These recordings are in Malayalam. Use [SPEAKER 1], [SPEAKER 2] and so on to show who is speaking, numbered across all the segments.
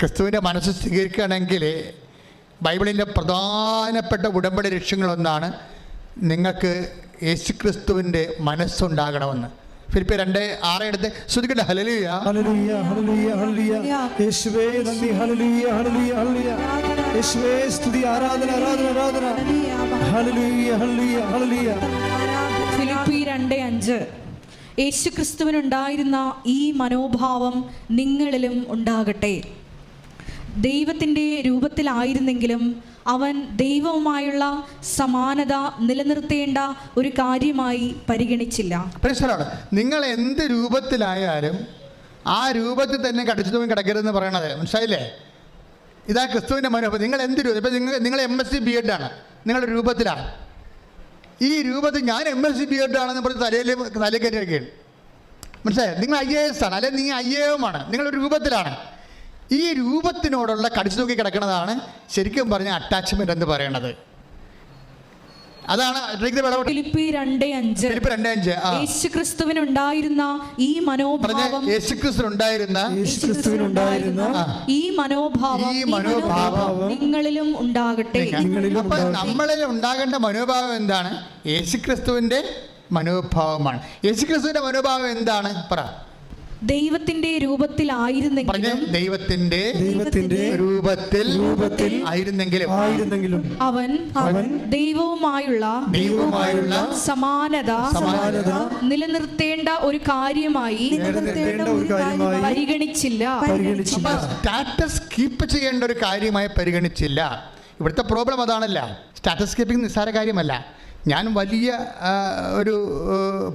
[SPEAKER 1] ക്രിസ്തുവിന്റെ മനസ്സ് സ്വീകരിക്കുകയാണെങ്കിൽ ബൈബിളിന്റെ പ്രധാനപ്പെട്ട ഉടമ്പടി ലക്ഷ്യങ്ങളൊന്നാണ് നിങ്ങൾക്ക് യേശു ക്രിസ്തുവിന്റെ മനസ്സുണ്ടാകണമെന്ന്. ഫിലിപ്പ് രണ്ട് ആറ് എടുത്ത് ശ്രുതിക്കട്ടെ ഹലലിയ
[SPEAKER 2] യേശുവേ നന്ദി. യേശുവേ സ്തുതി. ആരാധന ആരാധന ആരാധന.
[SPEAKER 3] ഫിലിപ്പി രണ്ട് അഞ്ച്. യേശുക്രിസ്തുവിനുണ്ടായിരുന്ന ഈ മനോഭാവം നിങ്ങളിലും ഉണ്ടാകട്ടെ. ദൈവത്തിന്റെ രൂപത്തിലായിരുന്നെങ്കിലും അവൻ ദൈവവുമായുള്ള സമാനത നിലനിർത്തേണ്ട ഒരു കാര്യമായി പരിഗണിച്ചില്ല.
[SPEAKER 1] പരിസരമാണ് നിങ്ങൾ എന്ത് രൂപത്തിലായാലും ആ രൂപത്തിൽ തന്നെ കടിച്ചു കിടക്കരുതെന്ന് പറയണത്. മനസ്സിലായില്ലേ? ഇതാ ക്രിസ്തുവിന്റെ മനോഭാവം നിങ്ങൾ എന്ത് രൂപം ഇപ്പം നിങ്ങൾ നിങ്ങൾ എം എസ് സി ബി എഡാണ് നിങ്ങളുടെ രൂപത്തിലാണ് ഈ രൂപത്തിൽ ഞാൻ എം എസ് സി ബി എഡാണെന്ന് പറഞ്ഞ് തലയിൽ തലയിൽ കയറ്റിയൊക്കെയാണ് മനസ്സിലായോ? നിങ്ങൾ ഐ എ എസ് ആണ്. അല്ലെങ്കിൽ നിങ്ങൾ ഐ എ എം ആണ്. നിങ്ങളൊരു രൂപത്തിലാണ്. ഈ രൂപത്തിനോടുള്ള കടിച്ചു തൂക്കി കിടക്കുന്നതാണ് ശരിക്കും പറഞ്ഞ അറ്റാച്ച്മെന്റ് എന്ന് പറയുന്നത് അതാണ്
[SPEAKER 3] ഫിലിപ്പി രണ്ട് അഞ്ച്.
[SPEAKER 1] ഫിലിപ്പ് രണ്ട് അഞ്ച്
[SPEAKER 3] യേശുക്രിസ്തുവിനുണ്ടായിരുന്ന ഈ മനോഭാവം.
[SPEAKER 1] യേശുക്രിസ്തു ഉണ്ടായിരുന്ന
[SPEAKER 2] യേശുക്രിസ്തുവിനുണ്ടായിരുന്ന
[SPEAKER 3] ഈ മനോഭാവം
[SPEAKER 1] ഈ മനോഭാവം
[SPEAKER 3] നിങ്ങളിലും ഉണ്ടാകട്ടെ.
[SPEAKER 1] അപ്പൊ. നമ്മളിൽ ഉണ്ടാകേണ്ട മനോഭാവം എന്താണ്? യേശുക്രിസ്തുവിന്റെ മനോഭാവമാണ്. യേശുക്രിസ്തുവിന്റെ മനോഭാവം എന്താണ്? പറ.
[SPEAKER 3] ദൈവത്തിന്റെ
[SPEAKER 1] രൂപത്തിൽ
[SPEAKER 3] രൂപത്തിലായിരുന്നെങ്കിലും
[SPEAKER 1] ദൈവത്തിന്റെ
[SPEAKER 2] ദൈവത്തിന്റെ
[SPEAKER 1] രൂപത്തിൽ
[SPEAKER 2] രൂപത്തിൽ
[SPEAKER 1] ആയിരുന്നെങ്കിലും.
[SPEAKER 2] ആയിരുന്നെങ്കിലും.
[SPEAKER 3] അവൻ
[SPEAKER 2] അവൻ
[SPEAKER 3] ദൈവവുമായുള്ള
[SPEAKER 1] ദൈവവുമായുള്ള
[SPEAKER 3] സമാനത
[SPEAKER 2] സമാനത
[SPEAKER 3] നിലനിർത്തേണ്ട ഒരു കാര്യമായി
[SPEAKER 2] നിലനിർത്തേണ്ട ഒരു കാര്യമായി
[SPEAKER 3] പരിഗണിച്ചില്ല.
[SPEAKER 2] പരിഗണിച്ചില്ല.
[SPEAKER 1] സ്റ്റാറ്റസ് കീപ്പ് ചെയ്യേണ്ട ഒരു കാര്യമായി പരിഗണിച്ചില്ല. ഇവിടുത്തെ പ്രോബ്ലം അതാണല്ല. സ്റ്റാറ്റസ് കീപ്പിംഗ് നിസ്സാര കാര്യമല്ല. ഞാൻ വലിയ ഒരു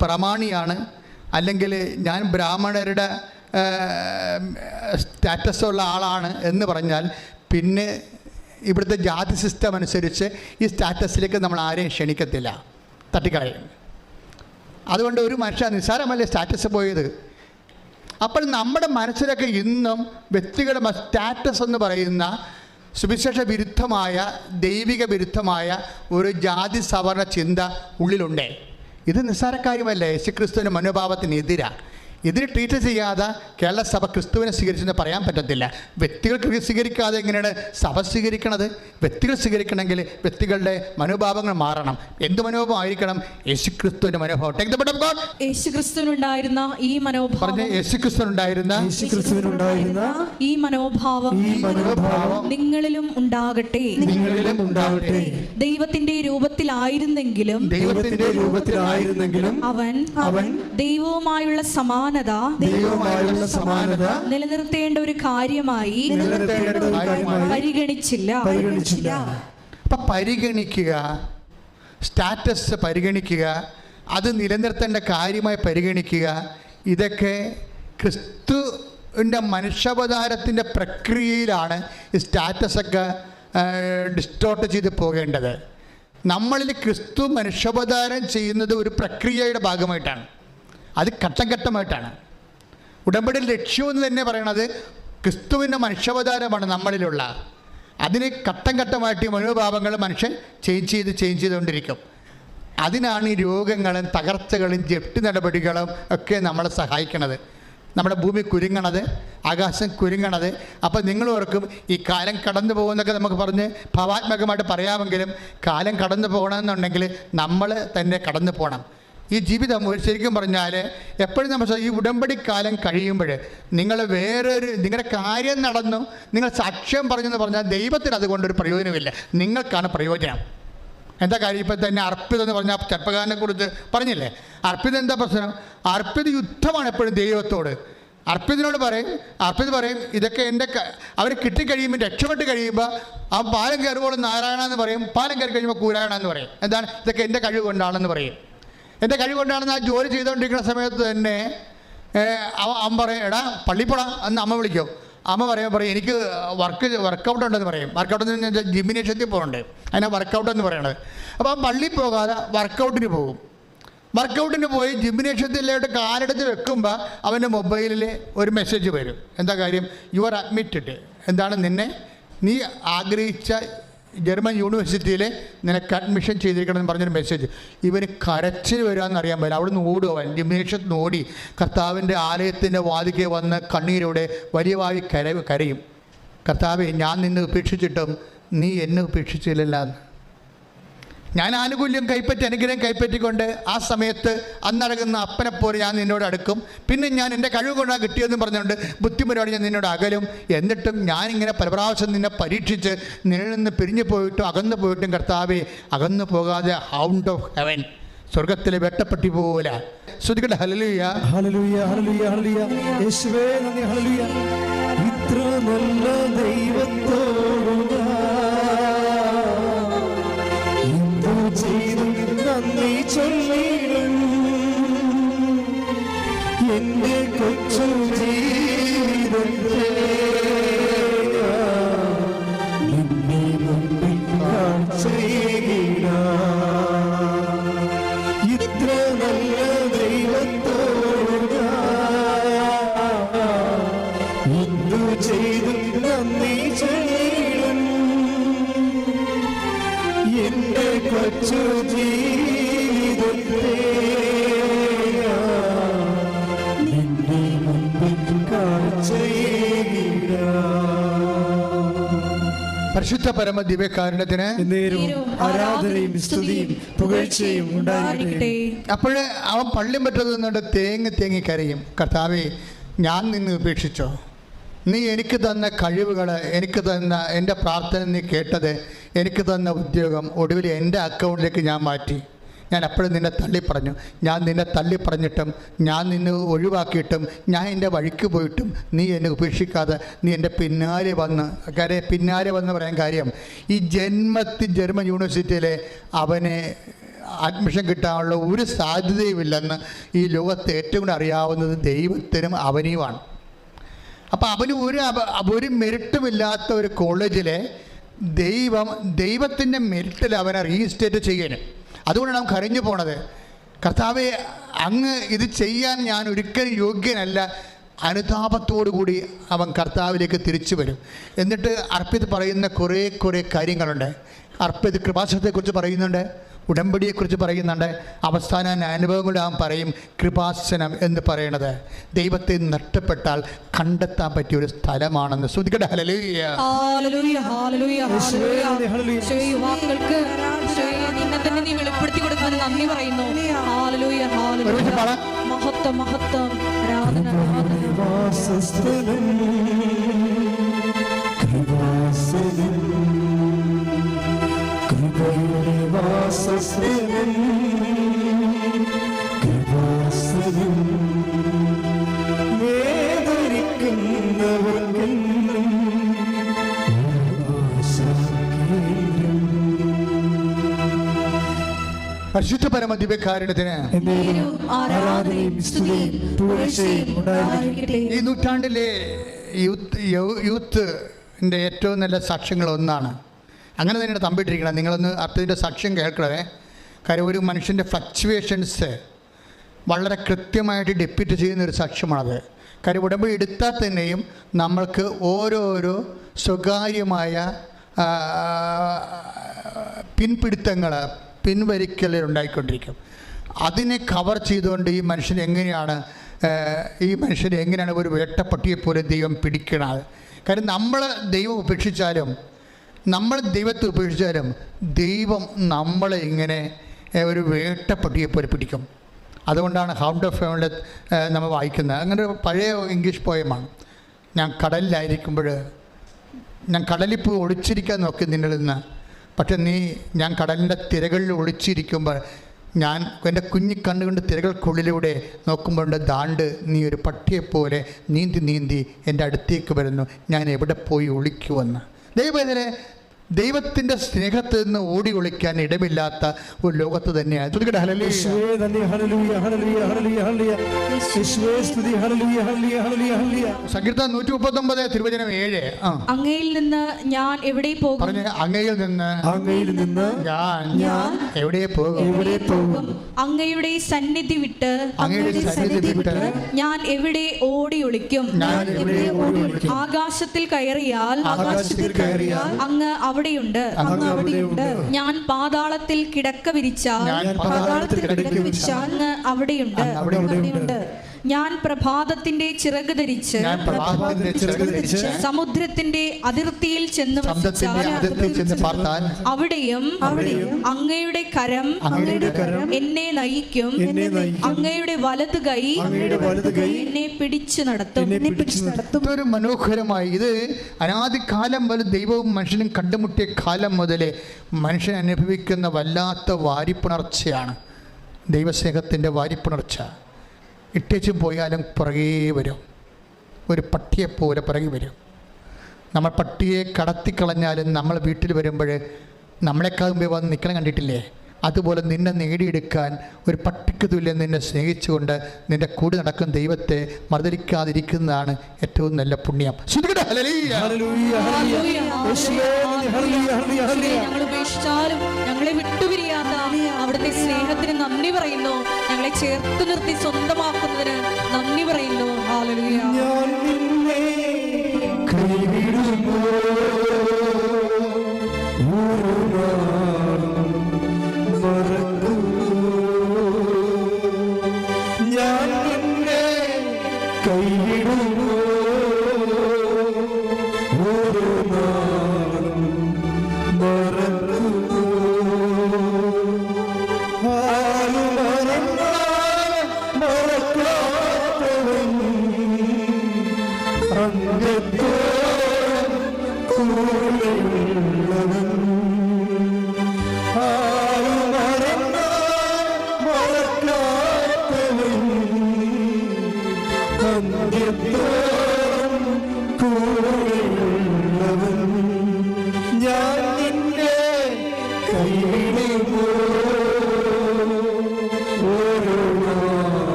[SPEAKER 1] പ്രമാണിയാണ്. അല്ലെങ്കിൽ ഞാൻ ബ്രാഹ്മണരുടെ സ്റ്റാറ്റസ് ഉള്ള ആളാണ് എന്ന് പറഞ്ഞാൽ പിന്നെ ഇവിടുത്തെ ജാതി സിസ്റ്റം അനുസരിച്ച് ഈ സ്റ്റാറ്റസിലേക്ക് നമ്മൾ ആരെയും ക്ഷണിക്കത്തില്ല. തട്ടിക്കളയും. അതുകൊണ്ട് ഒരു മനുഷ്യ നിസ്സാരമല്ലേ സ്റ്റാറ്റസ് പോയത്? അപ്പോൾ നമ്മുടെ മനസ്സിലൊക്കെ ഇന്നും വ്യക്തികളുടെ സ്റ്റാറ്റസ് എന്ന് പറയുന്ന സുവിശേഷ വിരുദ്ധമായ ദൈവിക വിരുദ്ധമായ ഒരു ജാതി സവർണ ചിന്ത ഉള്ളിലുണ്ട്. ഇത് നിസ്സാരക്കാര്യമല്ല. യേശുക്രിസ്തുവിന്റെ യേശുക്രിസ്തുവിന്റെ മനോഭാവത്തിനെതിരാണ് ഇതിന് ട്രീറ്റ് ചെയ്യാതെ കേരള സഭ ക്രിസ്തുവിനെ സ്വീകരിച്ചെന്ന് പറയാൻ പറ്റത്തില്ല. വ്യക്തികൾ ക്രി- സ്വീകരിക്കാതെ എങ്ങനെയാണ് സഭ സ്വീകരിക്കണത്? വ്യക്തികൾ സ്വീകരിക്കണമെങ്കിൽ വ്യക്തികളുടെ മനോഭാവങ്ങൾ മാറണം. എന്ത് മനോഭാവം ആയിരിക്കണം? യേശുക്രിസ്തുവിന്റെ മനോഭാവം.
[SPEAKER 3] യേശുക്രിസ്തുവിനുണ്ടായിരുന്ന ഈ
[SPEAKER 1] പറഞ്ഞ
[SPEAKER 3] മനോഭാവം.
[SPEAKER 1] യേശുക്രിസ്തു ഉണ്ടായിരുന്ന
[SPEAKER 2] യേശുക്രിസ്തുവിനുണ്ടായിരുന്ന
[SPEAKER 3] ഈ മനോഭാവം
[SPEAKER 2] ഈ മനോഭാവം
[SPEAKER 3] നിങ്ങളിലും ഉണ്ടാകട്ടെ.
[SPEAKER 2] നിങ്ങളിലും ഉണ്ടാകട്ടെ.
[SPEAKER 3] ദൈവത്തിന്റെ രൂപത്തിലായിരുന്നെങ്കിലും
[SPEAKER 1] ദൈവത്തിന്റെ
[SPEAKER 2] രൂപത്തിലായിരുന്നെങ്കിലും
[SPEAKER 3] അവൻ
[SPEAKER 2] അവൻ
[SPEAKER 3] ദൈവവുമായുള്ള സമാനത?
[SPEAKER 2] ദൈവമായുള്ള സമാനത
[SPEAKER 3] നിലനിർത്തേണ്ട ഒരു കാര്യമായി
[SPEAKER 2] നിലനിർത്തേണ്ട ഒരു കാര്യമായി
[SPEAKER 3] പരിഗണിച്ചില്ല.
[SPEAKER 2] പരിഗണിച്ചില്ല.
[SPEAKER 1] അപ്പോൾ പരിഗണിക്കുക സ്റ്റാറ്റസ് പരിഗണിക്കുക അത് നിലനിർത്തേണ്ട കാര്യമായി പരിഗണിക്കുക ഇതൊക്കെ ക്രിസ്തുവിന്റെ മനുഷ്യാവതാരത്തിന്റെ പ്രക്രിയയിലാണ് ഈ സ്റ്റാറ്റസൊക്കെ ഡിസ്റ്റോർട്ട് ചെയ്ത് പോകേണ്ടത്. നമ്മളിൽ ക്രിസ്തു മനുഷ്യാവതാരം ചെയ്യുന്നത് ഒരു പ്രക്രിയയുടെ ഭാഗമായിട്ടാണ്. അത് ഘട്ടം ഘട്ടമായിട്ടാണ് ഉടമ്പടി ലക്ഷ്യം എന്ന് തന്നെ പറയണത് ക്രിസ്തുവിന്റെ മനുഷ്യാവതാരമാണ് നമ്മളിലുള്ള. അതിന് ഘട്ടം ഘട്ടമായിട്ട് മനോഭാവങ്ങൾ മനുഷ്യൻ ചേഞ്ച് ചെയ്ത് ചേഞ്ച് ചെയ്തുകൊണ്ടിരിക്കും. അതിനാണ് ഈ രോഗങ്ങളും തകർച്ചകളും ജപ്തി നടപടികളും ഒക്കെ നമ്മളെ സഹായിക്കണത്. നമ്മുടെ ഭൂമി കുരുങ്ങണത് ആകാശം കുരുങ്ങണത്. അപ്പോൾ നിങ്ങൾ ഓർക്കും ഈ കാലം കടന്നു പോകുന്നൊക്കെ നമുക്ക് പറഞ്ഞ് ഭാവാത്മകമായിട്ട് പറയാമെങ്കിലും കാലം കടന്നു പോകണമെന്നുണ്ടെങ്കിൽ നമ്മൾ തന്നെ കടന്നു പോകണം. ഈ ജീവിതം ഒരു ശരിക്കും പറഞ്ഞാൽ എപ്പോഴും നമ്മൾ ഈ ഉടമ്പടി കാലം കഴിയുമ്പോൾ നിങ്ങൾ വേറൊരു നിങ്ങളുടെ കാര്യം നടന്നു നിങ്ങൾ സാക്ഷ്യം പറഞ്ഞെന്ന് പറഞ്ഞാൽ ദൈവത്തിന് അതുകൊണ്ടൊരു പ്രയോജനമില്ല നിങ്ങൾക്കാണ് പ്രയോജനം. എന്താ കാര്യം? ഇപ്പം തന്നെ അർപ്പിത എന്ന് പറഞ്ഞാൽ ചെറുപ്പക്കാരനെ കുറിച്ച് പറഞ്ഞില്ലേ? അർപ്പിത എന്താ പ്രശ്നം? അർപ്പിത യുദ്ധമാണ് എപ്പോഴും ദൈവത്തോട്. അർപ്പിതനോട് പറയും അർപ്പിത് പറയും ഇതൊക്കെ എന്റെ അവർ കിട്ടിക്കഴിയുമ്പോൾ രക്ഷപ്പെട്ട് കഴിയുമ്പോൾ ആ പാലം കയറുമ്പോൾ നാരായണ എന്ന് പറയും പാലം കയറി കഴിയുമ്പോൾ കൂരായണ എന്ന് പറയും. എന്താണ്? ഇതൊക്കെ എന്റെ കഴിവ് കൊണ്ടാണെന്ന് പറയും. എന്റെ കഴിവ് കൊണ്ടാണ് ആ ജോലി ചെയ്തുകൊണ്ടിരിക്കുന്ന സമയത്ത് തന്നെ അമ്മ പറയും എടാ പള്ളിപ്പോടാ എന്ന് അമ്മ വിളിക്കും. അമ്മ പറയും പറയും എനിക്ക് വർക്ക് വർക്കൗട്ട് ഉണ്ടെന്ന് പറയും. വർക്കൗട്ട് എന്ന് പറഞ്ഞാൽ ജിമ്മിനേഷത്തിൽ പോകുന്നുണ്ട് അതിനെ വർക്കൗട്ട് എന്ന് പറയണത്. അവൻ പള്ളി പോകാതെ വർക്കൗട്ടിന് പോകും. വർക്കൗട്ടിന് പോയി ജിംനേഷ്യത്തിലോട്ട് കാലെടുത്ത് വെക്കുമ്പോൾ അവന്റെ മൊബൈലിൽ ഒരു മെസ്സേജ് വരും. എന്താ കാര്യം? യു ആർ അഡ്മിറ്റഡ് എന്താണ് നിന്നെ? നീ ആഗ്രഹിച്ച ജർമ്മൻ യൂണിവേഴ്സിറ്റിയിൽ നിനക്ക് അഡ്മിഷൻ ചെയ്തിരിക്കണമെന്ന് പറഞ്ഞൊരു മെസ്സേജ് ഇവന് കരച്ചിൽ വരാമെന്ന് അറിയാൻ അവിടുന്ന് നിന്ന് അവൻ നിമിഷത്ത് ഓടി കർത്താവിന്റെ ആലയത്തിന്റെ വാതിക്കെ വന്ന് കണ്ണീരോടെ വലിയവായി കര കരയും. കർത്താവെ ഞാൻ നിന്നെ ഉപേക്ഷിച്ചിട്ടും നീ എന്നെ ഉപേക്ഷിച്ചില്ലല്ല എന്ന് ഞാൻ ആനുകൂല്യം കൈപ്പറ്റി അനുഗ്രഹം കൈപ്പറ്റിക്കൊണ്ട് ആ സമയത്ത് അന്നടങ്ങുന്ന അപ്പനെപ്പോലെ ഞാൻ നിന്നോട് അടുക്കും. പിന്നെ ഞാൻ എന്റെ കഴിവ് കൊണ്ടാണ് കിട്ടിയതെന്ന് പറഞ്ഞുകൊണ്ട് ബുദ്ധിമുട്ടാണ് ഞാൻ നിന്നോട് അകലും. എന്നിട്ടും ഞാനിങ്ങനെ പല പ്രാവശ്യം നിന്നെ പരീക്ഷിച്ച് നിന്നിൽ നിന്ന് പിരിഞ്ഞു പോയിട്ടും അകന്നു പോയിട്ടും കർത്താവെ അകന്നു പോകാതെ ഹൗണ്ട് ഓഫ് ഹെവൻ സ്വർഗത്തിലെ വെട്ടപ്പെട്ടി പോലെ. ശ്രദ്ധിക്കട്ടെ ഹലലുയ
[SPEAKER 2] ഹല്ലേലൂയ ഹല്ലേലൂയ ഹല്ലേലൂയ. യേശുവേ നന്ദി ഹല്ലേലൂയ. ഇത്ര നല്ല ദൈവത്തോട് ചെയ്തും നന്ദി ചൊല്ലിടും. എന്റെ കൊച്ചു ജീവിതത്തെ
[SPEAKER 1] പരമ ദിവ്യകാരുണ്യത്തിന്
[SPEAKER 2] ആരാധനയും സ്തുതിയും പുകഴ്ചയും ഉണ്ടായിരിക്കട്ടെ.
[SPEAKER 1] അപ്പോൾ അവൻ പള്ളി പറ്റത് നിന്നുകൊണ്ട് തേങ്ങി തേങ്ങി കരയും. കർത്താവെ ഞാൻ നിന്നെ ഉപേക്ഷിച്ചോ? നീ എനിക്ക് തന്ന കഴിവുകൾ എനിക്ക് തന്ന എന്റെ പ്രാർത്ഥന നീ കേട്ടത് എനിക്ക് തന്ന ഉദ്യോഗം ഒടുവിൽ എന്റെ അക്കൗണ്ടിലേക്ക് ഞാൻ മാറ്റി. ഞാൻ അപ്പോഴും നിന്നെ തള്ളിപ്പറഞ്ഞു ഞാൻ നിന്നെ തള്ളിപ്പറഞ്ഞിട്ടും ഞാൻ നിന്നെ ഒഴിവാക്കിയിട്ടും ഞാൻ എന്റെ വഴിക്ക് പോയിട്ടും നീ എന്നെ ഉപേക്ഷിക്കാതെ നീ എന്റെ പിന്നാലെ വന്ന് കാര്യം പിന്നാലെ വന്ന് പറയാൻ കാര്യം ഈ ജന്മത്തിൽ ജർമ്മൻ യൂണിവേഴ്സിറ്റിയിലെ അവനെ അഡ്മിഷൻ കിട്ടാനുള്ള ഒരു സാധ്യതയുമില്ലെന്ന് ഈ ലോകത്ത് ഏറ്റവും കൂടുതൽ അറിയാവുന്നത് ദൈവത്തിനും അവനെയുമാണ് അപ്പോൾ അവന് ഒരു ഒരു മെരിട്ടുമില്ലാത്ത ഒരു കോളേജിലെ ദൈവം ദൈവത്തിന്റെ മെറിറ്റിൽ അവനെ റീസ്റ്റേറ്റ് ചെയ്യാൻ അതുകൊണ്ടാണ് നാം കരഞ്ഞു പോണത്. കർത്താവെ അങ്ങ് ഇത് ചെയ്യാൻ ഞാൻ ഒരിക്കലും യോഗ്യനല്ല. കൂടി അവൻ കർത്താവിലേക്ക് തിരിച്ചു വരും. എന്നിട്ട് അർപ്പിത് പറയുന്ന കുറേ കുറേ കാര്യങ്ങളുണ്ട്. അർപ്പിത് കൃപാശത്തെക്കുറിച്ച് പറയുന്നുണ്ട്. ഉടമ്പടിയെക്കുറിച്ച് പറയുന്നുണ്ട്. അവസാന അനുഭവങ്ങൾ അവൻ പറയും കൃപാസനം എന്ന് പറയണത്. ദൈവത്തെ നഷ്ടപ്പെട്ടാൽ കണ്ടെത്താൻ പറ്റിയ ഒരു സ്ഥലമാണെന്ന് ശ്രദ്ധിക്കട്ടെ. ഹല്ലേലൂയ.
[SPEAKER 3] ഹല്ലേലൂയ, ഹല്ലേലൂയ,
[SPEAKER 2] യേശുവേ,
[SPEAKER 3] ഹല്ലേലൂയ.
[SPEAKER 1] പരിശുദ്ധ പരമ ദിവ്യകാരുണ്യത്തിന് ഈ നൂറ്റാണ്ടിലെ യൂത്ത് യൂത്ത് ഏറ്റവും നല്ല സാക്ഷ്യങ്ങൾ ഒന്നാണ്. അങ്ങനെ തന്നെയാണ് തമ്പിട്ടിരിക്കണം നിങ്ങളൊന്ന് അർത്ഥത്തിന്റെ സാക്ഷ്യം കേൾക്കണേ കാര്യം ഒരു മനുഷ്യന്റെ ഫ്ലക്ച്വേഷൻസ് വളരെ കൃത്യമായിട്ട് ഡെപ്യൂട്ട് ചെയ്യുന്ന ഒരു സാക്ഷ്യമാണത്. കാര്യം ഉടമ്പടി എടുത്താൽ തന്നെയും നമ്മൾക്ക് ഓരോരോ സ്വകാര്യമായ പിൻപിടുത്തങ്ങൾ പിൻവലിക്കൽ ഉണ്ടായിക്കൊണ്ടിരിക്കും. അതിനെ കവർ ചെയ്തുകൊണ്ട് ഈ മനുഷ്യൻ എങ്ങനെയാണ് ഈ മനുഷ്യൻ എങ്ങനെയാണ് ഒരു വേട്ടപ്പട്ടിയെ പോലെ ദൈവം പിടിക്കണത്? കാര്യം നമ്മൾ ദൈവം ഉപേക്ഷിച്ചാലും നമ്മൾ ദൈവത്തെ ഉപേക്ഷിച്ചാലും ദൈവം നമ്മളെ ഇങ്ങനെ ഒരു വേട്ടപ്പട്ടിയെ പോലെ പിടിക്കും. അതുകൊണ്ടാണ് ഹൗണ്ട് ഓഫ് ഫെമിലെ നമ്മൾ വായിക്കുന്നത്. അങ്ങനെ ഒരു പഴയ ഇംഗ്ലീഷ് പോയമാണ് ഞാൻ കടലിലായിരിക്കുമ്പോൾ ഞാൻ കടലിൽ പോയി ഒളിച്ചിരിക്കാൻ നോക്കി നിന്നിൽ നിന്ന്. പക്ഷെ നീ ഞാൻ കടലിന്റെ തിരകളിൽ ഒളിച്ചിരിക്കുമ്പോൾ ഞാൻ എന്റെ കുഞ്ഞി കണ്ണുകൊണ്ട് തിരകൾക്കുള്ളിലൂടെ നോക്കുമ്പോൾ ദാണ്ട് നീ ഒരു പട്ടിയെപ്പോലെ നീന്തി നീന്തി എന്റെ അടുത്തേക്ക് വരുന്നു. ഞാൻ എവിടെ പോയി ദൈവത്തിനെ ദൈവത്തിന്റെ സ്നേഹത്തിൽ നിന്ന് ഓടി ഒളിക്കാൻ ഇടമില്ലാത്ത ഒരു ലോകത്ത് തന്നെയാണ്. സങ്കീർത്തനം നൂറ്റി മുപ്പത്തൊമ്പത് തിരുവചനം ഏഴ്.
[SPEAKER 3] അങ്ങയിൽ നിന്ന് ഞാൻ എവിടെ പോകും?
[SPEAKER 1] പറഞ്ഞു അങ്ങയിൽ നിന്ന്
[SPEAKER 2] അങ്ങയിൽ നിന്ന്
[SPEAKER 1] ഞാൻ
[SPEAKER 3] ഞാൻ
[SPEAKER 1] എവിടെ പോകും?
[SPEAKER 2] എവിടെ പോകും?
[SPEAKER 3] അങ്ങയുടെ സന്നിധി വിട്ട്
[SPEAKER 1] അങ്ങയുടെ സന്നിധി വിട്ട്
[SPEAKER 3] ഞാൻ എവിടെ ഓടി ഒളിക്കും?
[SPEAKER 1] ഞാൻ എവിടെ ഓടി ഒളിക്കും?
[SPEAKER 3] ആകാശത്തിൽ കയറിയാൽ
[SPEAKER 2] ആകാശത്തിൽ കയറിയാൽ
[SPEAKER 3] അങ്ങ് അവിടെയുണ്ട്
[SPEAKER 2] അങ്ങ് അവിടെയുണ്ട്.
[SPEAKER 3] ഞാൻ പാതാളത്തിൽ കിടക്ക വിരിച്ചാൽ
[SPEAKER 1] ഞാൻ
[SPEAKER 2] പാതാളത്തിൽ കിടക്ക വിരിച്ചാൽ
[SPEAKER 3] അങ്ങ് അവിടെയുണ്ട്.
[SPEAKER 1] അവിടെയുണ്ട്.
[SPEAKER 2] ഞാൻ പ്രഭാതത്തിന്റെ ചിറക് ധരിച്ച്
[SPEAKER 1] ഞാൻ പ്രഭാതത്തിന്റെ ചിറക് ധരിച്ച്
[SPEAKER 2] സമുദ്രത്തിന്റെ അതിർത്തിയിൽ ചെന്ന്
[SPEAKER 1] ചെന്ന് പാർത്താൻ
[SPEAKER 2] അവിടെയും അങ്ങയുടെ കരം
[SPEAKER 1] അങ്ങയുടെ
[SPEAKER 3] കരം
[SPEAKER 2] എന്നെ നയിക്കും
[SPEAKER 3] എന്നെ നയിക്കും.
[SPEAKER 2] അങ്ങയുടെ വലത് കൈ
[SPEAKER 3] അങ്ങയുടെ വലത് കൈ
[SPEAKER 2] എന്നെ പിടിച്ചു നടത്തും
[SPEAKER 3] എന്നെ പിടിച്ചു നടത്തും.
[SPEAKER 1] ഇതൊരു മനോഹരമായി. ഇത് അനാദികാലം മുതൽ ദൈവവും മനുഷ്യനും കണ്ടുമുട്ടിയ കാലം മുതലേ മനുഷ്യൻ അനുഭവിക്കുന്ന വല്ലാത്ത വാരിപ്പുണർച്ചയാണ്. ദൈവസ്നേഹത്തിന്റെ വാരിപ്പുണർച്ച. ഇട്ടേച്ചും പോയാലും പുറകേ വരും. ഒരു പട്ടിയെപ്പോലെ പുറകെ വരും. നമ്മൾ പട്ടിയെ കടത്തിക്കളഞ്ഞാലും നമ്മൾ വീട്ടിൽ വരുമ്പോൾ നമ്മളെക്കാൾ മുമ്പേ വന്ന് നിൽക്കണം കണ്ടിട്ടില്ലേ? അതുപോലെ നിന്നെ നേടിയെടുക്കാൻ ഒരു പട്ടിക്ക് തുല്യം നിന്നെ സ്നേഹിച്ചുകൊണ്ട് നിന്റെ കൂടെ നടക്കുന്ന ദൈവത്തെ മറുതലിക്കാതിരിക്കുന്നതാണ് ഏറ്റവും നല്ല പുണ്യം.
[SPEAKER 2] ഞങ്ങൾ ഉപേക്ഷിച്ചാലും ഞങ്ങളെ വിട്ടുപിരിയാത്ത അവിടുത്തെ സ്നേഹത്തിന് നന്ദി പറയുന്നു. ഞങ്ങളെ ചേർത്ത് നിർത്തി സ്വന്തമാക്കുന്നതിന് നന്ദി പറയുന്നു. ഹാലലുയ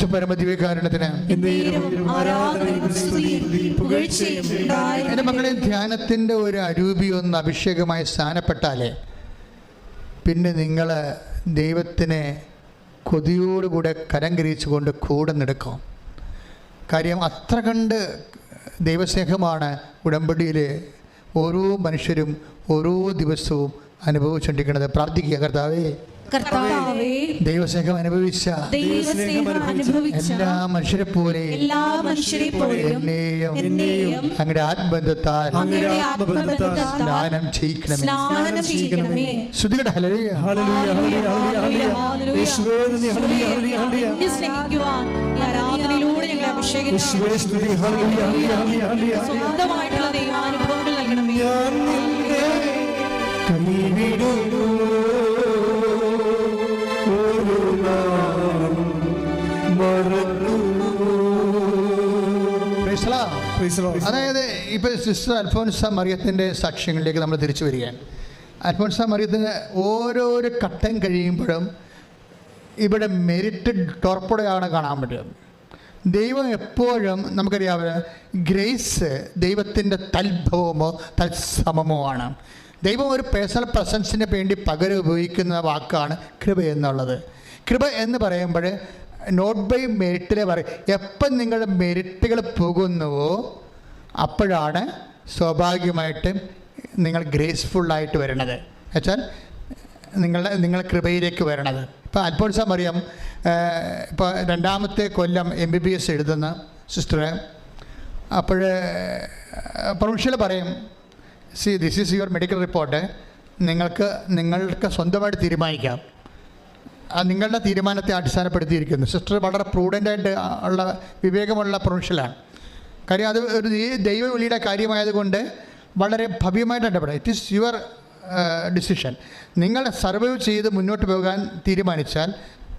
[SPEAKER 1] പരിശുദ്ധ പരമദിവ്യകാരണത്തിന്. എന്റെ മക്കളെ ധ്യാനത്തിന്റെ ഒരു അരൂപി ഒന്ന് അഭിഷേകമായി സ്ഥാനപ്പെട്ടാലേ പിന്നെ നിങ്ങൾ ദൈവത്തിനെ കൊതിയോടുകൂടെ കരം കരിച്ചുകൊണ്ട് കൂടെ നടക്കും കാര്യം അത്ര കണ്ട് ദൈവസ്നേഹമാണ് ഉടമ്പടിയിൽ ഓരോ മനുഷ്യരും ഓരോ ദിവസവും അനുഭവിച്ചുകൊണ്ടിരിക്കുന്നത് പ്രാർത്ഥിക്കുക കർത്താവേ
[SPEAKER 2] കർത്താവേ
[SPEAKER 1] ദൈവസ്നേഹം അനുഭവിച്ച എല്ലാ മനുഷ്യരെ പോലെ
[SPEAKER 2] എല്ലാ മനുഷ്യരെ പോലെ
[SPEAKER 1] എന്നെയും
[SPEAKER 2] എന്നെയും
[SPEAKER 1] അങ്ങയുടെ ആത്മബന്ധത്താൽ സ്നാനം ചെയ്യിക്കണമേ. ശ്രുതികട
[SPEAKER 2] ആരാധനയിലൂടെ ഞങ്ങളെ അഭിഷേകം. സ്വന്തമായിട്ടുള്ള ദൈവാനുഭവങ്ങൾ നൽകണമേ.
[SPEAKER 1] അതായത് ഇപ്പോൾ സിസ്റ്റർ അൽഫോൻസ മറിയത്തിന്റെ സാക്ഷ്യങ്ങളിലേക്ക് നമ്മൾ തിരിച്ചു വരികയാണ്. അൽഫോൻസ മറിയത്തിന് ഓരോരോ ഘട്ടം കഴിയുമ്പോഴും ഇവിടെ മെരിറ്റഡ് ടോർപ്പുടയാണ് കാണാൻ പറ്റുക. ദൈവം എപ്പോഴും നമുക്കറിയാവുന്ന ഗ്രേസ് ദൈവത്തിന്റെ തൽഭവമോ തത്സമമോ ആണ്. ദൈവം ഒരു പേഴ്സണൽ പ്രസൻസിന് വേണ്ടി പകരം ഉപയോഗിക്കുന്ന വാക്കാണ് കൃപ എന്നുള്ളത്. കൃപ എന്ന് പറയുമ്പോൾ നോട്ട് ബൈ മെരിറ്റിലെ പറയും. എപ്പം നിങ്ങളുടെ മെരിറ്റുകൾ പോകുന്നുവോ അപ്പോഴാണ് സ്വാഭാവികമായിട്ടും നിങ്ങൾ ഗ്രേസ്ഫുള്ളായിട്ട് വരണത്. വെച്ചാൽ നിങ്ങളുടെ നിങ്ങളുടെ കൃപയിലേക്ക് വരണത്. ഇപ്പോൾ അൽഫോൻസ മറിയം ഇപ്പോൾ രണ്ടാമത്തെ കൊല്ലം എം ബി ബി എസ് എഴുതുന്ന സിസ്റ്റർ അപ്പോൾ പ്രൊഫഷ്യൽ പറയും see this is your medical report നിങ്ങൾക്ക് നിങ്ങൾക്ക് സ്വന്തമായിട്ട് തീരുമാനിക്കാം. നിങ്ങളുടെ തീരുമാനത്തെ അടിസ്ഥാനപ്പെടുത്തിയിരിക്കുന്നു. സിസ്റ്റർ വളരെ പ്രൂഡന്റായിട്ട് ഉള്ള വിവേകമുള്ള പ്രൊഫഷണലാണ്. കാര്യം അത് ഒരു ദൈവ വിളിയുടെ കാര്യമായതുകൊണ്ട് വളരെ ഭവ്യമായിട്ട് ഇടപെടാം. ഇറ്റ് ഈസ് യുവർ ഡിസിഷൻ നിങ്ങൾ സർവൈവ് ചെയ്ത് മുന്നോട്ട് പോകാൻ തീരുമാനിച്ചാൽ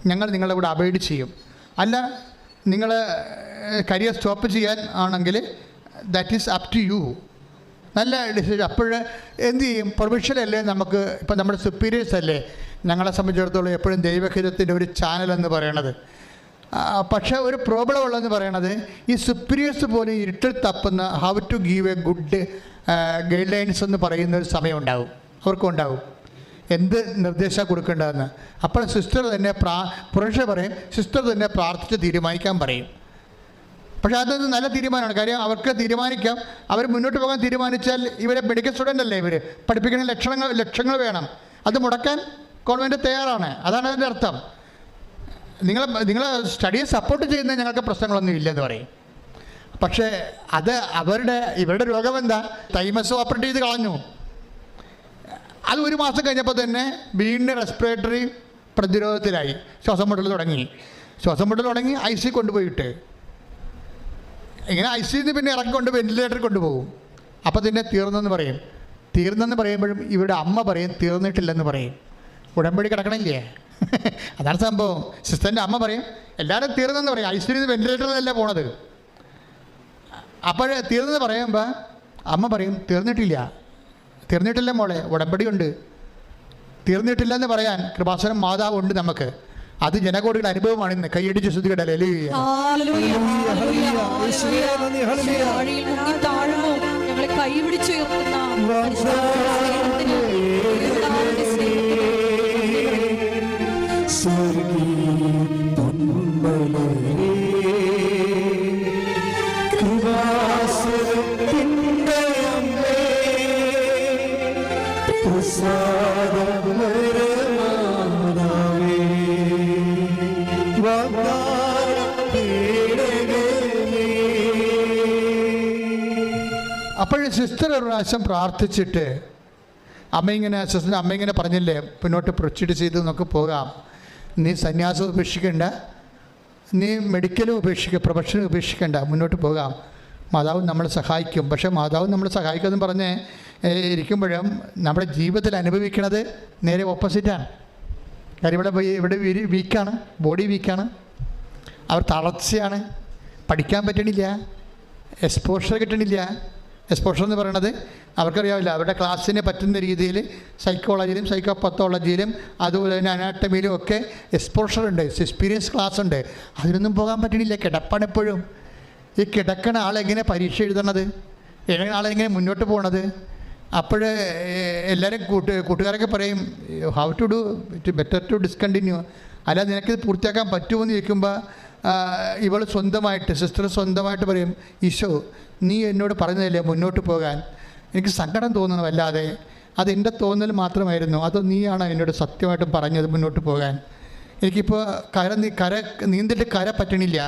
[SPEAKER 1] ഞങ്ങൾ നിങ്ങളെ കൂടെ അവൈഡ് ചെയ്യും. അല്ല നിങ്ങൾ കരിയർ സ്റ്റോപ്പ് ചെയ്യാൻ ആണെങ്കിൽ that is up to you നല്ല ഡിസിഷൻ അപ്പോൾ എന്ത് ചെയ്യും? പ്രൊഫഷണൽ അല്ലേ നമുക്ക്? ഇപ്പം നമ്മുടെ സുപ്പീരിയേഴ്സ് അല്ലേ? ഞങ്ങളെ സംബന്ധിച്ചിടത്തോളം എപ്പോഴും ദൈവഹിതത്തിന്റെ ഒരു ചാനൽ എന്ന് പറയണത്. പക്ഷേ ഒരു പ്രോബ്ലം ഉള്ളതെന്ന് പറയണത് ഈ സുപ്പീരിയേഴ്സ് പോലെ ഇരുട്ടിൽ തപ്പുന്ന how to give a good guidelines എന്ന് പറയുന്ന ഒരു സമയം ഉണ്ടാവും. അവർക്കും ഉണ്ടാവും. എന്ത് നിർദ്ദേശം കൊടുക്കേണ്ടതെന്ന്. അപ്പോൾ സിസ്റ്റർ തന്നെ പ്രാ പുരുഷ പറയും സിസ്റ്റർ തന്നെ പ്രാർത്ഥിച്ച് തീരുമാനിക്കാൻ പറയും. പക്ഷേ അതൊരു നല്ല തീരുമാനമാണ്. കാര്യം അവർക്ക് തീരുമാനിക്കാം. അവർ മുന്നോട്ട് പോകാൻ തീരുമാനിച്ചാൽ ഇവരെ മെഡിക്കൽ സ്റ്റുഡന്റ് അല്ലേ ഇവർ പഠിപ്പിക്കുന്ന ലക്ഷണങ്ങൾ ലക്ഷങ്ങൾ വേണം. അത് മുടക്കാൻ കോൺവെന്റ് തയ്യാറാണ്. അതാണ് അതിന്റെ അർത്ഥം. നിങ്ങൾ നിങ്ങൾ സ്റ്റഡിയെ സപ്പോർട്ട് ചെയ്യുന്ന ഞങ്ങൾക്ക് പ്രശ്നങ്ങളൊന്നും ഇല്ലെന്ന് പറയും. പക്ഷേ അത് അവരുടെ ഇവരുടെ രോഗം എന്താ? തൈമസ് ഓപ്പറേറ്റ് ചെയ്ത് കളഞ്ഞു. അത് ഒരു മാസം കഴിഞ്ഞപ്പോൾ തന്നെ വീണ്ടും റെസ്പിറേറ്ററി പ്രതിരോധത്തിലായി. ശ്വാസം മുട്ടൽ തുടങ്ങി. ശ്വാസം മുട്ടൽ തുടങ്ങി ഐ സി കൊണ്ടുപോയിട്ട്. ഇങ്ങനെ ഐ സിന്ന് പിന്നെ ഇറക്കിക്കൊണ്ട് വെന്റിലേറ്ററിൽ കൊണ്ടുപോകും. അപ്പോൾ തന്നെ തീർന്നെന്ന് പറയും. തീർന്നെന്ന് പറയുമ്പോഴും ഇവരുടെ അമ്മ പറയും തീർന്നിട്ടില്ലെന്ന് പറയും. ഉടമ്പടി കിടക്കണില്ലേ? അതാണ് സംഭവം. സിസ്റ്ററിന്റെ അമ്മ പറയും എല്ലാവരും തീർന്നെന്ന് പറയും. ഐശ്വര്യം വെന്റിലേറ്ററിലല്ല പോണത്? അപ്പോഴേ തീർന്നെന്ന് പറയുമ്പോൾ അമ്മ പറയും തീർന്നിട്ടില്ല. തീർന്നിട്ടില്ല മോളെ ഉടമ്പടിയുണ്ട്. തീർന്നിട്ടില്ലെന്ന് പറയാൻ കൃപാസനം മാതാവ് ഉണ്ട് നമുക്ക്. അത് ജനകോടിയുടെ അനുഭവമാണ് ഇന്ന്. കൈയടിച്ച് ശ്രുതികടല്ലേ
[SPEAKER 3] ഹല്ലേലൂയ,
[SPEAKER 1] അപ്പോൾ സിസ്റ്റർ ഒരു പ്രാവശ്യം പ്രാർത്ഥിച്ചിട്ട് അമ്മ ഇങ്ങനെ സിസ്റ്റർ അമ്മ ഇങ്ങനെ പറഞ്ഞില്ലേ പിന്നോട്ട് പ്രൊച്ചിട്ട് ചെയ്ത് നമുക്ക് പോകാം. നീ സന്യാസം ഉപേക്ഷിക്കേണ്ട. നീ മെഡിക്കലും ഉപേക്ഷിക്കുക പ്രൊഫഷനും ഉപേക്ഷിക്കേണ്ട. മുന്നോട്ട് പോകാം. മാതാവ് നമ്മളെ സഹായിക്കും. പക്ഷേ മാതാവ് നമ്മളെ സഹായിക്കുമെന്ന് പറഞ്ഞ് ഇരിക്കുമ്പോഴും നമ്മുടെ ജീവിതത്തിൽ അനുഭവിക്കുന്നത് നേരെ ഓപ്പോസിറ്റാണ് കാര്യം ഇവിടെ ഇവിടെ വീക്കാണ്. ബോഡി വീക്കാണ് അവർ തളർച്ചയാണ്. പഠിക്കാൻ പറ്റണില്ല. എക്സ്പോഷർ കിട്ടണില്ല. എക്സ്പോഷർ എന്ന് പറയണത്? അവർക്കറിയാവില്ല. അവരുടെ ക്ലാസ്സിന് പറ്റുന്ന രീതിയിൽ സൈക്കോളജിയിലും സൈക്കോ പത്തോളജിയിലും അതുപോലെ തന്നെ അനാട്ടമിയിലും ഒക്കെ എക്സ്പോഷർ ഉണ്ട് എക്സ്പീരിയൻസ് ക്ലാസ് ഉണ്ട് അതിനൊന്നും പോകാൻ പറ്റണില്ല. കിടപ്പാണ് എപ്പോഴും. ഈ കിടക്കണ ആളെങ്ങനെ പരീക്ഷ എഴുതണത്? എങ്ങനെ ആളെങ്ങനെ മുന്നോട്ട് പോകണത് അപ്പോൾ എല്ലാവരും കൂട്ട് കൂട്ടുകാരൊക്കെ പറയും how to do it better to discontinue അല്ല നിനക്കിത് പൂർത്തിയാക്കാൻ പറ്റുമോ എന്ന് ചോദിക്കുമ്പോൾ ഇവൾ സ്വന്തമായിട്ട് സിസ്റ്റർ സ്വന്തമായിട്ട് പറയും ഈശോ നീ എന്നോട് പറഞ്ഞതല്ലേ മുന്നോട്ട് പോകാൻ? എനിക്ക് സങ്കടം തോന്നുന്നു വല്ലാതെ അതെന്റെ തോന്നൽ മാത്രമായിരുന്നു. അത് നീയാണ് എന്നോട് സത്യമായിട്ടും പറഞ്ഞത് മുന്നോട്ട് പോകാൻ. എനിക്കിപ്പോൾ കര കര നീന്തിട്ട് കര പറ്റണില്ല.